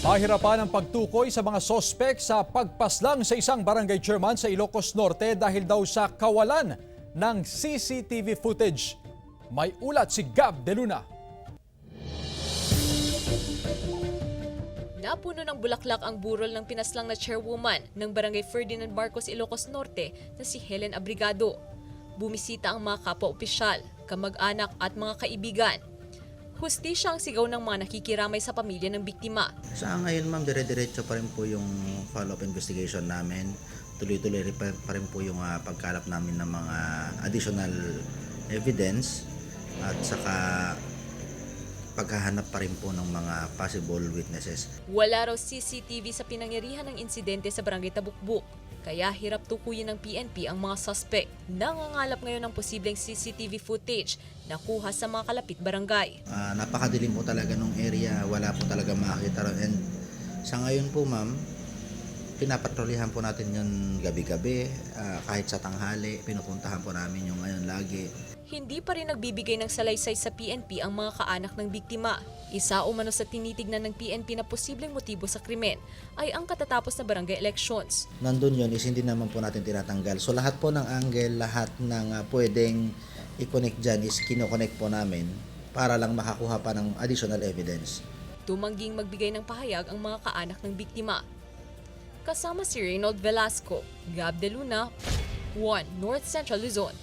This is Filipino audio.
Pahirapan ang pagtukoy sa mga sospek sa pagpaslang sa isang barangay chairman sa Ilocos Norte dahil daw sa kawalan ng CCTV footage. May ulat si Gab De Luna. Napuno ng bulaklak ang burol ng pinaslang na chairwoman ng Barangay Ferdinand Marcos Ilocos Norte na si Helen Abrigado. Bumisita ang mga kapwa-opisyal, kamag-anak at mga kaibigan. Hustisya ang sigaw ng mga nakikiramay sa pamilya ng biktima. Sa ngayon ma'am, dire-diretso pa rin po yung follow-up investigation namin. Tuloy-tuloy pa, rin po yung ah, pagkalap namin ng mga additional evidence at saka paghahanap pa rin po ng mga possible witnesses. Wala raw CCTV sa pinangyarihan ng insidente sa Barangay Tabukbuk. Kaya hirap tukuyin ng PNP ang mga suspect. Nangangalap ngayon ng posibleng CCTV footage na kuha sa mga kalapit barangay. Ah, napakadilim po talaga nung area, wala po talaga makakita ron. And sa ngayon po ma'am, pinapatrolihan po natin yun gabi-gabi, ah, kahit sa tanghali, pinupuntahan po namin yung ngayon lagi. Hindi pa rin nagbibigay ng salaysay sa PNP ang mga kaanak ng biktima. Isa umano sa tinitignan ng PNP na posibleng motibo sa krimen ay ang katatapos na barangay elections. nandun yun is hindi naman po natin tinatanggal. So lahat po ng angle, lahat ng ah, pwedeng i-connect dyan is kinoconnect po namin para lang makakuha pa ng additional evidence. Tumangging magbigay ng pahayag ang mga kaanak ng biktima. Kasama si Reynold Velasco, Gab De Luna, 1 North Central Luzon.